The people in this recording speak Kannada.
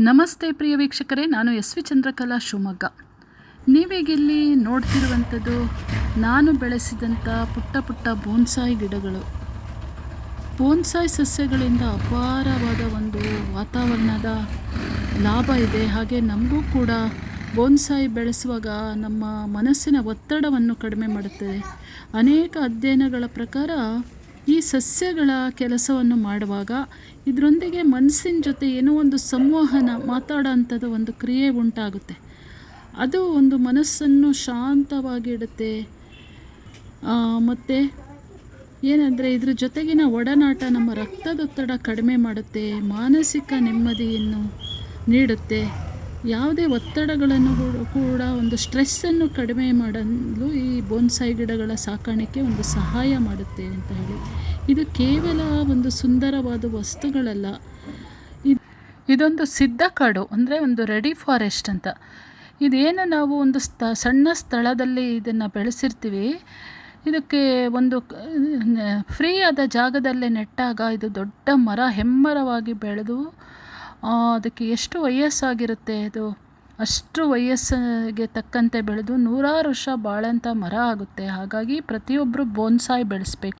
ನಮಸ್ತೆ ಪ್ರಿಯ ವೀಕ್ಷಕರೇ, ನಾನು ಎಸ್ ವಿ ಚಂದ್ರಕಲಾ ಶಿವಮೊಗ್ಗ. ನೀವೀಗಿಲ್ಲಿ ನೋಡ್ತಿರುವಂಥದ್ದು ನಾನು ಬೆಳೆಸಿದಂಥ ಪುಟ್ಟ ಪುಟ್ಟ ಬೋನ್ಸಾಯಿ ಗಿಡಗಳು. ಬೋನ್ಸಾಯಿ ಸಸ್ಯಗಳಿಂದ ಅಪಾರವಾದ ಒಂದು ವಾತಾವರಣದ ಲಾಭ ಇದೆ. ಹಾಗೆ ನಮಗೂ ಕೂಡ ಬೋನ್ಸಾಯಿ ಬೆಳೆಸುವಾಗ ನಮ್ಮ ಮನಸ್ಸಿನ ಒತ್ತಡವನ್ನು ಕಡಿಮೆ ಮಾಡುತ್ತದೆ. ಅನೇಕ ಅಧ್ಯಯನಗಳ ಪ್ರಕಾರ ಈ ಸಸ್ಯಗಳ ಕೆಲಸವನ್ನು ಮಾಡುವಾಗ ಇದರೊಂದಿಗೆ ಮನಸ್ಸಿನ ಜೊತೆ ಏನೋ ಒಂದು ಸಂವಹನ ಮಾತಾಡೋ ಅಂಥದ್ದು ಒಂದು ಕ್ರಿಯೆ ಉಂಟಾಗುತ್ತೆ. ಅದು ಒಂದು ಮನಸ್ಸನ್ನು ಶಾಂತವಾಗಿಡುತ್ತೆ ಮತ್ತು ಏನಂದರೆ ಇದ್ರ ಜೊತೆಗಿನ ಒಡನಾಟ ನಮ್ಮ ರಕ್ತದೊತ್ತಡ ಕಡಿಮೆ ಮಾಡುತ್ತೆ, ಮಾನಸಿಕ ನೆಮ್ಮದಿಯನ್ನು ನೀಡುತ್ತೆ. ಯಾವುದೇ ಒತ್ತಡಗಳನ್ನು ಕೂಡ- ಒಂದು ಸ್ಟ್ರೆಸ್ಸನ್ನು ಕಡಿಮೆ ಮಾಡಲು ಈ ಬೋನ್ಸಾಯಿ ಗಿಡಗಳ ಸಾಕಾಣಿಕೆ ಒಂದು ಸಹಾಯ ಮಾಡುತ್ತೆ ಅಂತ ಹೇಳಿ. ಇದು ಕೇವಲ ಒಂದು ಸುಂದರವಾದ ವಸ್ತುಗಳಲ್ಲ. ಇದ್- ಇದೊಂದು ಸಿದ್ಧ ಕಾಡು ಅಂದರೆ ಒಂದು ರೆಡಿ ಫಾರೆಸ್ಟ್ ಅಂತ. ಇದೇನು ನಾವು ಒಂದು ಸ್ಥ ಸಣ್ಣ ಸ್ಥಳದಲ್ಲಿ ಇದನ್ನು ಬೆಳೆಸಿರ್ತೀವಿ. ಇದಕ್ಕೆ ಒಂದು ಫ್ರೀ ಆದ ಜಾಗದಲ್ಲೇ ನೆಟ್ಟಾಗ ಇದು ದೊಡ್ಡ ಮರ ಹೆಮ್ಮರವಾಗಿ ಬೆಳೆದು ಅದಕ್ಕೆ ಎಷ್ಟು ವಯಸ್ಸಾಗಿರುತ್ತೆ ಅದು ಅಷ್ಟು ವಯಸ್ಸಿಗೆ ತಕ್ಕಂತೆ ಬೆಳೆದು ನೂರಾರು ವರ್ಷ ಬಾಳಂಥ ಮರ ಆಗುತ್ತೆ. ಹಾಗಾಗಿ ಪ್ರತಿಯೊಬ್ಬರು ಬೋನ್ಸಾಯಿ ಬೆಳೆಸ್ಬೇಕು.